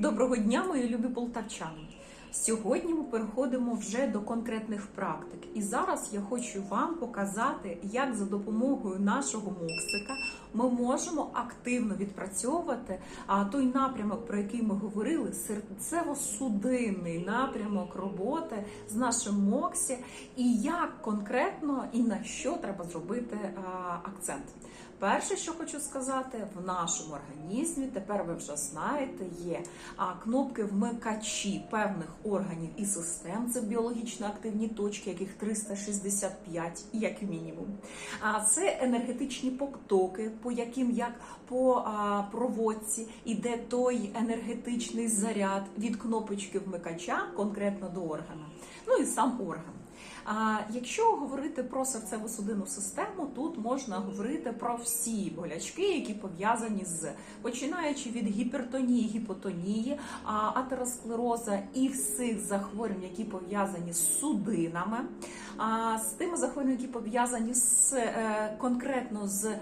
Доброго дня, мої любі полтавчани! Сьогодні ми переходимо вже до конкретних практик, і зараз я хочу вам показати, як за допомогою нашого моксика ми можемо активно відпрацьовувати той напрямок, про який ми говорили, серцево-судинний напрямок роботи з нашим моксі, і як конкретно і на що треба зробити акцент. Перше, що хочу сказати, в нашому організмі тепер ви вже знаєте, є кнопки вмикачі певних органів і систем. Це біологічно активні точки, яких 365, як мінімум. А це енергетичні потоки, по яким як по проводці іде той енергетичний заряд від кнопочки вмикача конкретно до органа. Ну і сам орган. А якщо говорити про серцево-судинну систему, тут можна говорити про всі болячки, які пов'язані з починаючи від гіпертонії, гіпотонії, атеросклероза і всіх захворювань, які пов'язані з судинами, а, з тими захворюваннями, які пов'язані з е, конкретно з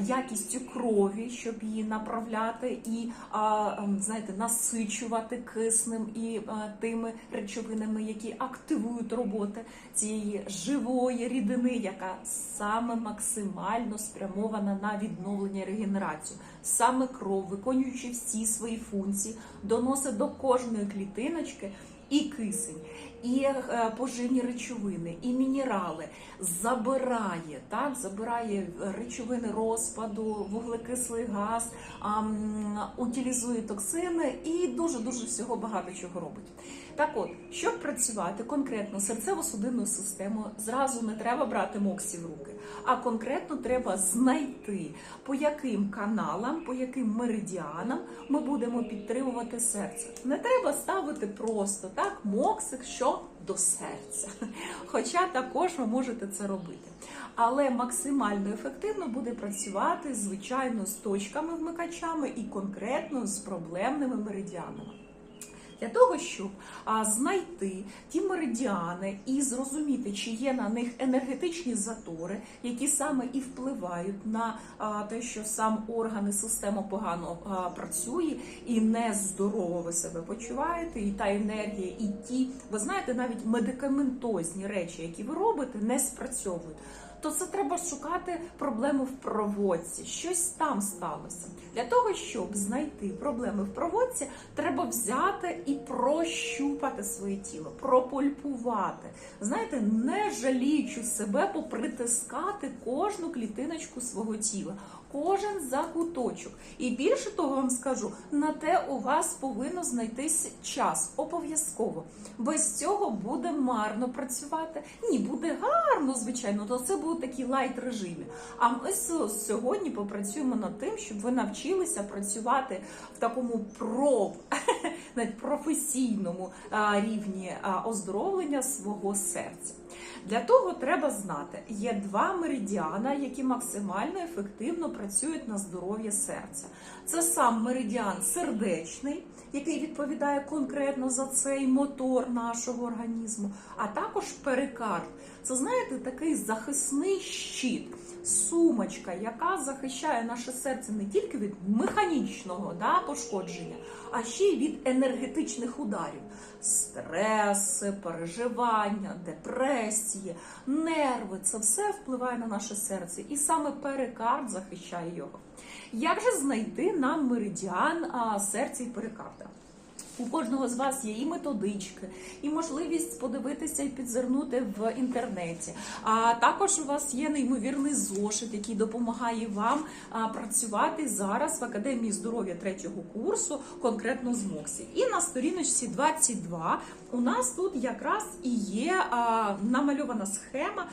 якістю крові, щоб її направляти і ем, знаєте, насичувати киснем і е, тими речовинами, які активують роботи цієї живої рідини, яка саме максимально спрямована на відновлення регенерацію. Саме кров, виконуючи всі свої функції, доносить до кожної клітиночки і кисень, і е, поживні речовини, і мінерали забирає, так забирає речовини розпаду, вуглекислий газ, утилізує токсини і дуже дуже всього багато чого робить. Так от, щоб працювати конкретно серцево-судинною системою, зразу не треба брати моксі в руки, а конкретно треба знайти, по яким каналам, по яким меридіанам ми будемо підтримувати серце. Не треба ставити просто так моксик, що до серця. Хоча також ви можете це робити. Але максимально ефективно буде працювати, звичайно, з точками вмикачами і конкретно з проблемними меридіанами. Для того, щоб знайти ті меридіани і зрозуміти, чи є на них енергетичні затори, які саме і впливають на те, що сам орган і система погано працює, і не здорово ви себе почуваєте, і та енергія, і ті, ви знаєте, навіть медикаментозні речі, які ви робите, не спрацьовують. То це треба шукати проблему в проводці. Щось там сталося. Для того, щоб знайти проблеми в проводці, треба взяти і прощупати своє тіло, пропульпувати. Знаєте, не жаліючи себе, попритискати кожну клітиночку свого тіла, кожен закуточок. І більше того вам скажу, на те у вас повинно знайтись час. Обов'язково. Без цього буде марно працювати. Ні, буде гарно, звичайно, то це буде такі лайт режимі. А ми сьогодні попрацюємо над тим, щоб ви навчилися працювати в такому про навіть професійному рівні оздоровлення свого серця. Для того треба знати, є два меридіана, які максимально ефективно працюють на здоров'я серця. Це сам меридіан сердечний, який відповідає конкретно за цей мотор нашого організму, а також перикард. Це знаєте, такий захисний щит. Сумочка, яка захищає наше серце не тільки від механічного да, пошкодження, а ще й від енергетичних ударів: стреси, переживання, депресії, нерви це все впливає на наше серце, і саме перикард захищає його. Як же знайти нам меридіан серця і перикарда? У кожного з вас є і методички, і можливість подивитися і підзирнути в інтернеті. А також у вас є неймовірний зошит, який допомагає вам працювати зараз в академії здоров'я третього курсу, конкретно з МОКСі. І на сторіночці 22 у нас тут якраз і є намальована схема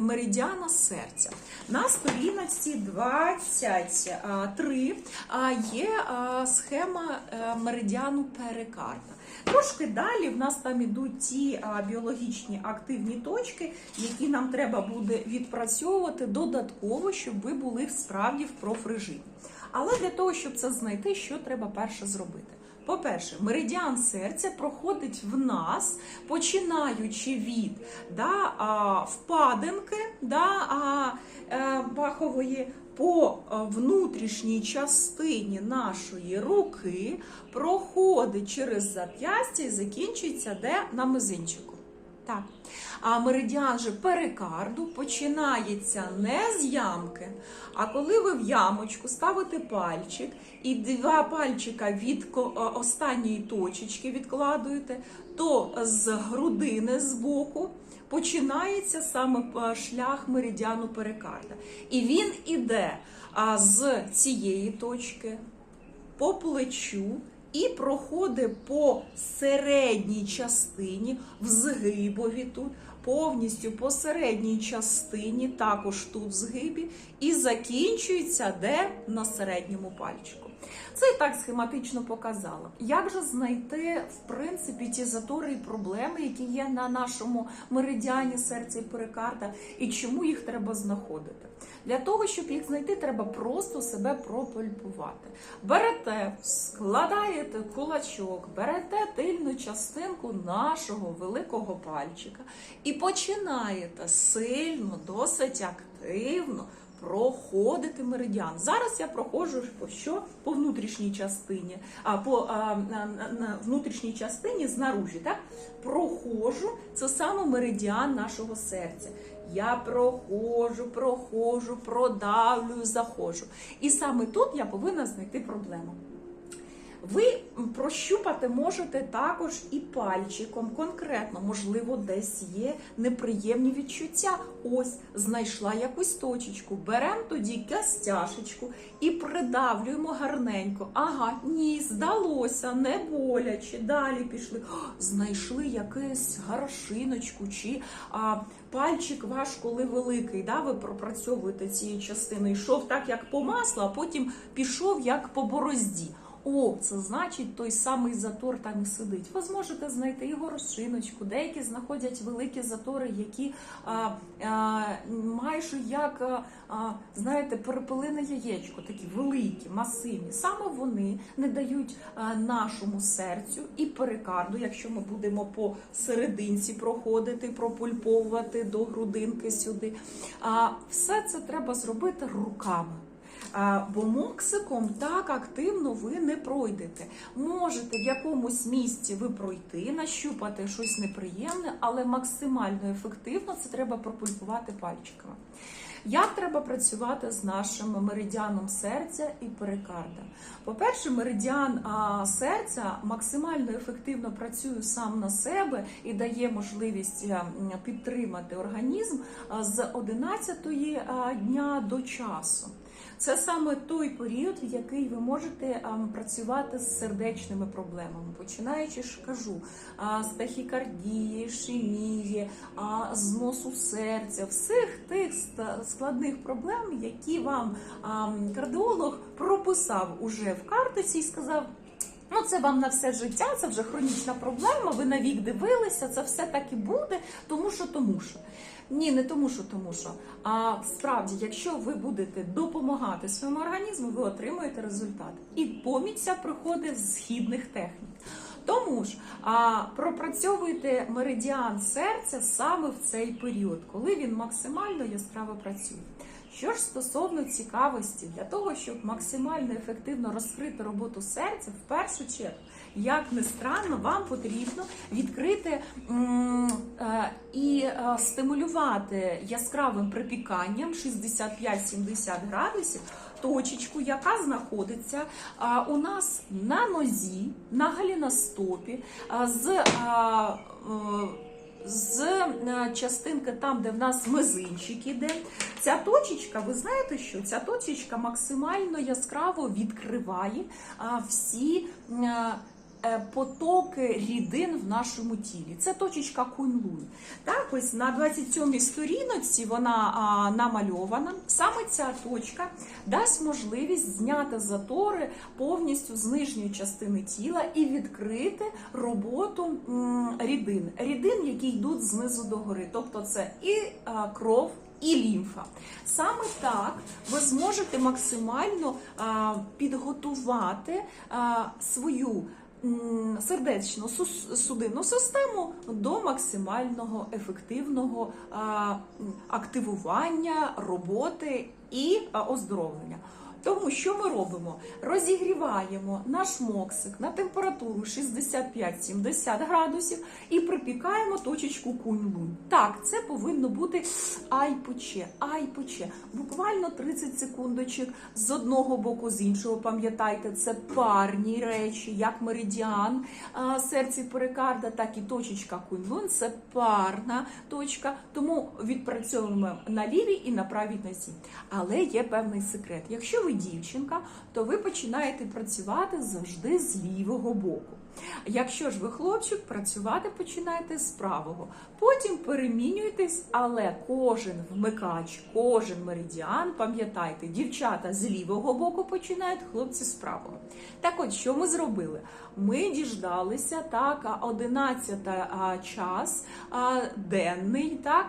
меридіана серця. На сторіночці 23 є схема а, перикарда. Трошки далі в нас там ідуть ті біологічні активні точки, які нам треба буде відпрацьовувати додатково, щоб ви були справді в профрежимі. Але для того, щоб це знайти, що треба перше зробити? По-перше, меридіан серця проходить в нас, починаючи від да, а, впадинки да, а, е, пахової по е, внутрішній частині нашої руки, проходить через зап'ястя і закінчується де на мизинчику. Так. А меридіан же перикарду починається не з ямки, а коли ви в ямочку ставите пальчик і два пальчика від е, останньої точечки відкладуєте, то з грудини з боку починається саме е, шлях меридіану перикарда. І він іде з цієї точки по плечу і проходить по середній частині, в згибові тут, повністю по середній частині, також тут в згибі, і закінчується де на середньому пальчику. Це і так схематично показала. Як же знайти в принципі ті затори і проблеми, які є на нашому меридіані серця і перикарда, і чому їх треба знаходити? Для того, щоб їх знайти, треба просто себе пропульпувати. Берете, складаєте кулачок, берете тильну частинку нашого великого пальчика і починаєте сильно, досить активно проходити меридіан. Зараз я проходжу по що? По внутрішній частині, а по а, на, на, внутрішній частині знаружі, так? Проходжу, це саме меридіан нашого серця. Я проходжу, проходжу, продавлюю, заходжу. І саме тут я повинна знайти проблему. Ви прощупати можете також і пальчиком конкретно, можливо, десь є неприємні відчуття. Ось знайшла якусь точечку. Беремо тоді костяшечку і придавлюємо гарненько. Ага, ні, здалося, не боляче. Далі пішли. О, знайшли якусь горошиночку чи а, пальчик ваш, коли великий. Да, ви пропрацьовуєте цією частиною. Йшов так, як по маслу, а потім пішов як по борозді. О, це значить той самий затор там і сидить. Ви зможете знайти і горошиночку, деякі знаходять великі затори, які а, а, майже як, а, знаєте, перепелине яєчко, такі великі, масивні. Саме вони не дають нашому серцю і перикарду, якщо ми будемо по серединці проходити, пропульповувати до грудинки сюди. А, все це треба зробити руками. Бо моксиком так активно ви не пройдете. Можете в якомусь місці ви пройти, нащупати щось неприємне, але максимально ефективно це треба пропульпувати пальчиками. Як треба працювати з нашим меридіаном серця і перикарда? По-перше, меридіан серця максимально ефективно працює сам на себе і дає можливість а, підтримати організм з 11 дня до часу. Це саме той період, в який ви можете працювати з сердечними проблемами, починаючи ж кажу з тахікардії, шимії, з носу серця, всіх тих складних проблем, які вам ам, кардіолог прописав уже в картиці і сказав. Ну, це вам на все життя, це вже хронічна проблема. Ви навік дивилися, це все так і буде, тому що, тому що. Ні, не тому, що тому що. А справді, якщо ви будете допомагати своєму організму, ви отримуєте результат. І поміч приходить з східних технік. Тому ж а, пропрацьовуйте меридіан серця саме в цей період, коли він максимально яскраво працює. Що ж стосовно цікавості, для того, щоб максимально ефективно розкрити роботу серця, в першу чергу, як не странно, вам потрібно відкрити е, і е, стимулювати яскравим припіканням 65-70 градусів точечку, яка знаходиться у нас на нозі, на галіностопі, з. З е, частинки там, де в нас мизинчик іде, ця точечка, ви знаєте, що ця точечка максимально яскраво відкриває всі е, потоки рідин в нашому тілі. Це точечка Кунлун. Так, ось на 27-й сторіночці вона а, намальована. Саме ця точка дасть можливість зняти затори повністю з нижньої частини тіла і відкрити роботу м, рідин. Рідин, які йдуть знизу до гори. Тобто це і а, кров. І лімфа. Саме так ви зможете максимально а, підготувати а, свою сердечно судинну систему до максимального ефективного активування роботи і оздоровлення. Тому що ми робимо? Розігріваємо наш моксик на температуру 65-70 градусів і припікаємо точечку кунь-лунь. Так, це повинно бути ай пече. Буквально 30 секундочок з одного боку, з іншого. Пам'ятайте, це парні речі, як меридіан серці перикарда, так і точечка кунь-лунь. Це парна точка. Тому відпрацьовуємо на лівій і на правій нозі. Але є певний секрет. Якщо ви дівчинка, то ви починаєте працювати завжди з лівого боку. Якщо ж ви хлопчик, працювати починаєте з правого. Потім перемінюєтесь, але кожен вмикач, кожен меридіан, пам'ятайте, дівчата з лівого боку починають, хлопці з правого. Так от, що ми зробили? Ми діждалися так, 11 час денний, так.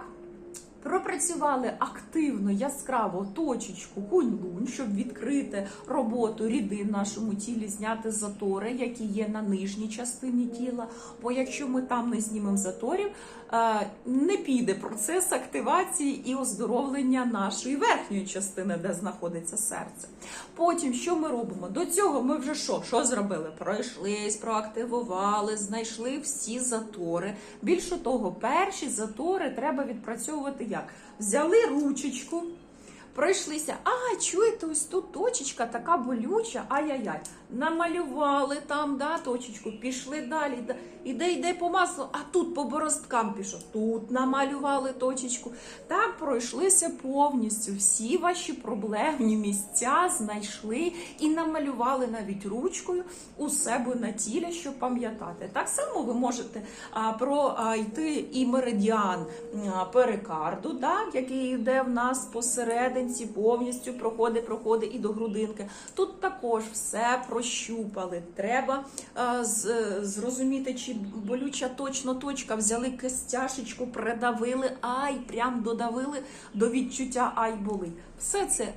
Пропрацювали активно, яскраво точечку кунь-лунь, щоб відкрити роботу рідин в нашому тілі, зняти затори, які є на нижній частині тіла. Бо якщо ми там не знімемо заторів, е, не піде процес активації і оздоровлення нашої верхньої частини, де знаходиться серце. Потім що ми робимо? До цього ми вже що? Що зробили? Пройшлись, проактивували, знайшли всі затори. Більше того, перші затори треба відпрацьовувати як? Взяли ручечку, пройшлися. А, чуєте, ось тут точечка така болюча, ай-яй-яй. Намалювали там, да, точечку, пішли далі. да, Іде, йде по маслу, а тут по борозткам пішов. Тут намалювали точечку. Так пройшлися повністю. Всі ваші проблемні місця знайшли і намалювали навіть ручкою у себе на тілі, щоб пам'ятати. Так само ви можете а, пройти і меридіан перикарду, да, який йде в нас посерединці, повністю проходить, проходить і до грудинки. Тут також все прощупали. Треба а, з, зрозуміти, чи болюча точно точка. Взяли кистяшечку, придавили, ай, прям додавили до відчуття ай болить. Все це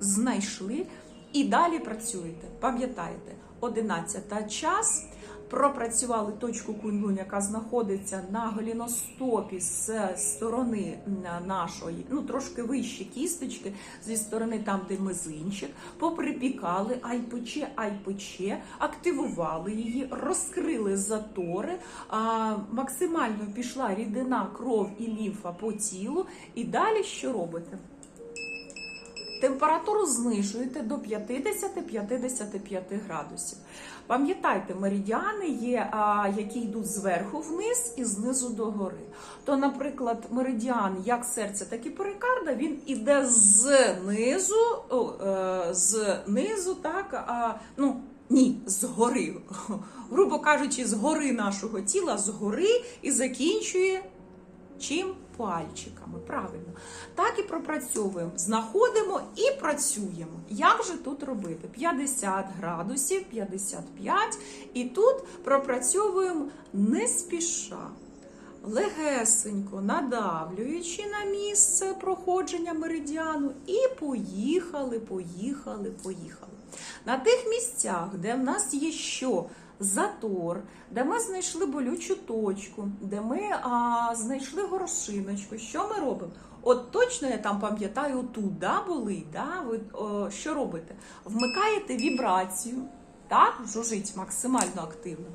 знайшли і далі працюєте. Пам'ятаєте, 11 час. Пропрацювали точку кунь-лунь, яка знаходиться на голіностопі з сторони нашої, ну трошки вище кісточки, зі сторони там, де мизинчик, поприпікали, ай пече, активували її, розкрили затори, а, максимально пішла рідина, кров і лімфа по тілу. І далі що робите? Температуру знижуєте до 50-55 градусів. Пам'ятайте, меридіани є, які йдуть зверху вниз і знизу до гори. То, наприклад, меридіан як серця, так і перикарда, він іде знизу, е, знизу, так, а, ну, ні, згори. Грубо кажучи, з гори нашого тіла, згори і закінчує чим? Пальчиками, правильно. Так і пропрацьовуємо. Знаходимо і працюємо. Як же тут робити? 50 градусів, 55. І тут пропрацьовуємо не спіша. Легесенько надавлюючи на місце проходження меридіану, і поїхали, поїхали, поїхали. На тих місцях, де в нас є що? Затор, де ми знайшли болючу точку, де ми а, знайшли горошиночку. Що ми робимо? От точно я там пам'ятаю, тут да, болить, да? ви о, що робите? Вмикаєте вібрацію, так, жужить максимально активно.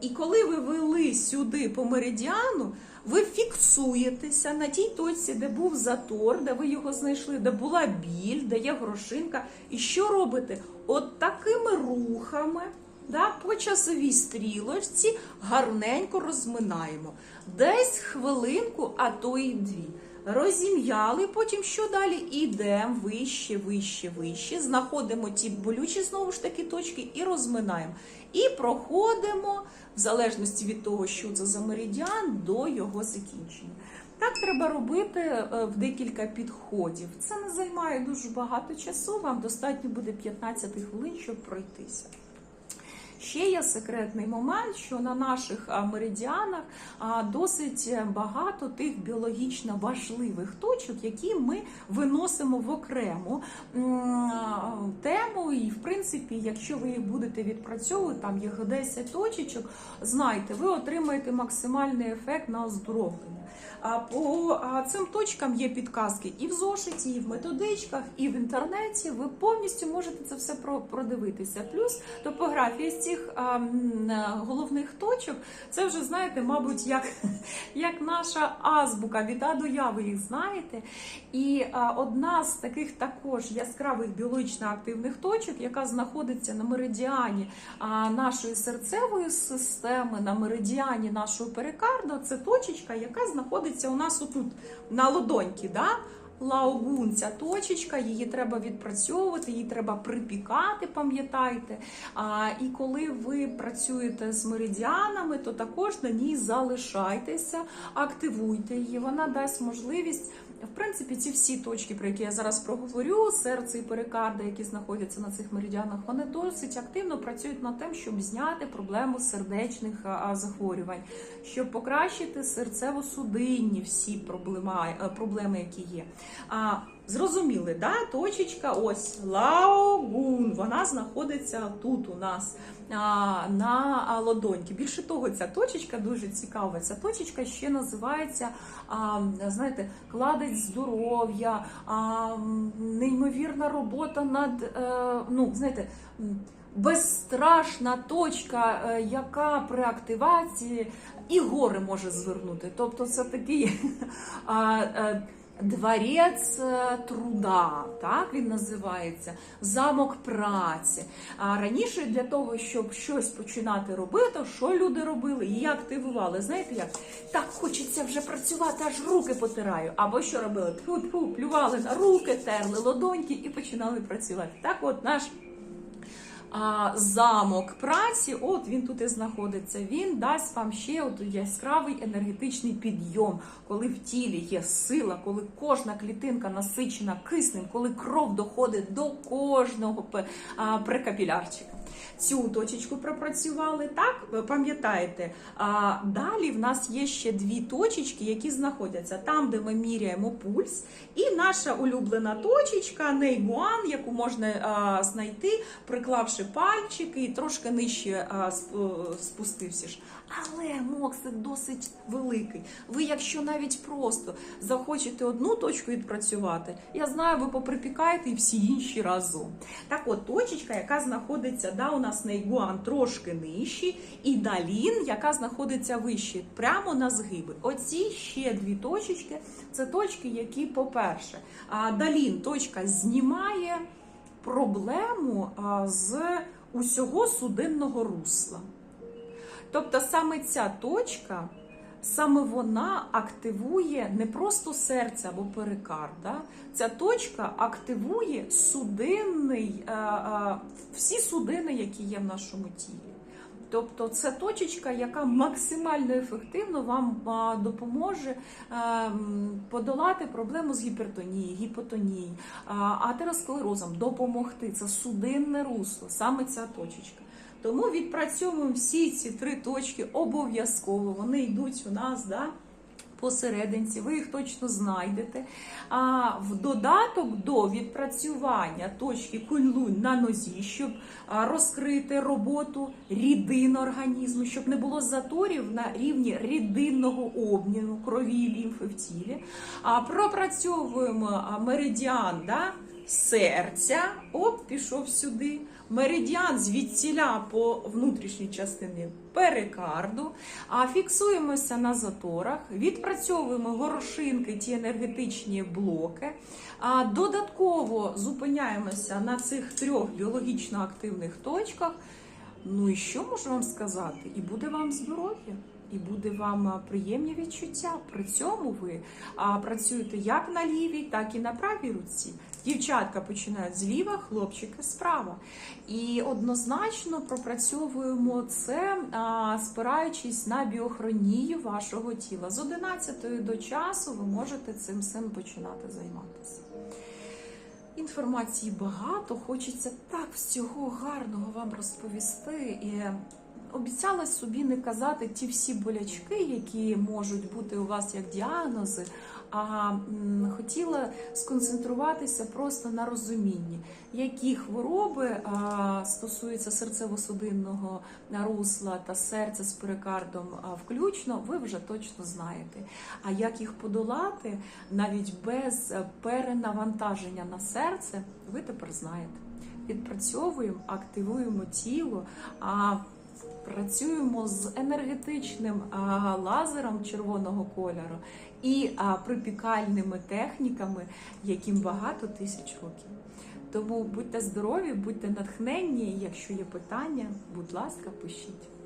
І коли ви вели сюди по меридіану, ви фіксуєтеся на тій точці, де був затор, де ви його знайшли, де була біль, де є грошинка. І що робите? От такими рухами да, по часовій стрілочці гарненько розминаємо. Десь хвилинку, а то і дві. Розім'яли, потім що далі? Ідемо вище, вище, вище. Знаходимо ті болючі знову ж таки точки і розминаємо. І проходимо, в залежності від того, що це за меридіан, до його закінчення. Так треба робити е, в декілька підходів. Це не займає дуже багато часу, вам достатньо буде 15 хвилин, щоб пройтися. Ще є секретний момент, що на наших меридіанах досить багато тих біологічно важливих точок, які ми виносимо в окрему тему. І, в принципі, якщо ви їх будете відпрацьовувати, там їх 10 точечок, знайте, ви отримаєте максимальний ефект на оздоровлення. По цим точкам є підказки і в зошиті, і в методичках, і в інтернеті. Ви повністю можете це все продивитися. Плюс топографія з цих а, е, головних точок, це вже знаєте, мабуть, як, як наша азбука від А до Я, ви їх знаєте. І одна з таких також яскравих біологічно активних точок, яка знаходиться на меридіані нашої серцевої системи, на меридіані нашого перикарду, це точечка, яка знаходиться у нас отут на лодоньки. Да? Лаугун, ця точечка, її треба відпрацьовувати, її треба припікати, пам'ятайте. І коли ви працюєте з меридіанами, то також на ній залишайтеся, активуйте її. Вона дасть можливість. В принципі, ці всі точки, про які я зараз проговорю, серце і перикарди, які знаходяться на цих меридіанах, вони досить активно працюють над тим, щоб зняти проблему сердечних захворювань, щоб покращити серцево-судинні всі е, проблеми, які є. Зрозуміли, да? точечка, ось Лаогун, вона знаходиться тут у нас на а, лодоньки. Більше того, ця точечка дуже цікава. Ця точечка ще називається, знаєте, кладець здоров'я, неймовірна робота над, е, ну, знаєте, безстрашна точка, е, яка при активації і гори може звернути. Тобто це такий. Дворець е, труда, так він називається, замок праці. А раніше для того, щоб щось починати робити, що люди робили? Її активували. Знаєте як? Так хочеться вже працювати, аж руки потираю. Або що робили? Тьфу-тьфу, плювали на руки, терли ладоньки і починали працювати. Так, от наш а, замок праці, от він тут і знаходиться. Він дасть вам ще от яскравий енергетичний підйом, коли в тілі є сила, коли кожна клітинка насичена киснем, коли кров доходить до кожного прикапілярчика. Цю точечку пропрацювали, так? Пам'ятаєте? Далі в нас є ще дві точечки, які знаходяться там, де ми міряємо пульс, і наша улюблена точечка Нейгуан, яку можна знайти, приклавши пальчики і трошки нижче спустився. Але моксик досить великий. Ви, якщо навіть просто захочете одну точку відпрацювати, я знаю, ви поприпікаєте і всі інші разом. Так от, точечка, яка знаходиться, да, у нас Нейгуан трошки нижчий, і Далін, яка знаходиться вище, прямо на згиби. Оці ще дві точечки це точки, які, по-перше, Далін точка знімає проблему з усього судинного русла. Тобто саме ця точка, саме вона активує не просто серце або перикард. Да? Ця точка активує судинний, е, е, всі судини, які є в нашому тілі. Тобто це точечка, яка максимально ефективно вам а, допоможе е, подолати проблему з гіпертонією, гіпотонією, атеросклерозом, допомогти. Це судинне русло, саме ця точечка. Тому відпрацьовуємо всі ці три точки обов'язково. Вони йдуть у нас да, посерединці, ви їх точно знайдете. А в додаток до відпрацювання точки кунь-лунь на нозі, щоб розкрити роботу рідин організму, щоб не було заторів на рівні рідинного обміну крові і лімфи в тілі. А пропрацьовуємо меридіан. Да, серця, оп, пішов сюди. Меридіан звідціля по внутрішній частині перикарду, а фіксуємося на заторах, відпрацьовуємо горошинки, ті енергетичні блоки. А додатково зупиняємося на цих трьох біологічно активних точках. Ну і що можу вам сказати? І буде вам здоров'я. І буде вам приємні відчуття. При цьому ви працюєте як на лівій, так і на правій руці. Дівчатка починають зліва, хлопчики справа. І однозначно пропрацьовуємо це, спираючись на біохронію вашого тіла. З 11 до часу ви можете цим всім починати займатися. Інформації багато, хочеться так всього гарного вам розповісти. І обіцяла собі не казати ті всі болячки, які можуть бути у вас як діагнози, а хотіла сконцентруватися просто на розумінні, які хвороби стосуються серцево-судинного русла та серця з перикардом включно, ви вже точно знаєте. А як їх подолати навіть без перенавантаження на серце, ви тепер знаєте. Відпрацьовуємо, активуємо тіло. А Працюємо з енергетичним лазером червоного кольору і а, припікальними техніками, яким багато тисяч років. Тому будьте здорові, будьте натхненні. Якщо є питання, будь ласка, пишіть.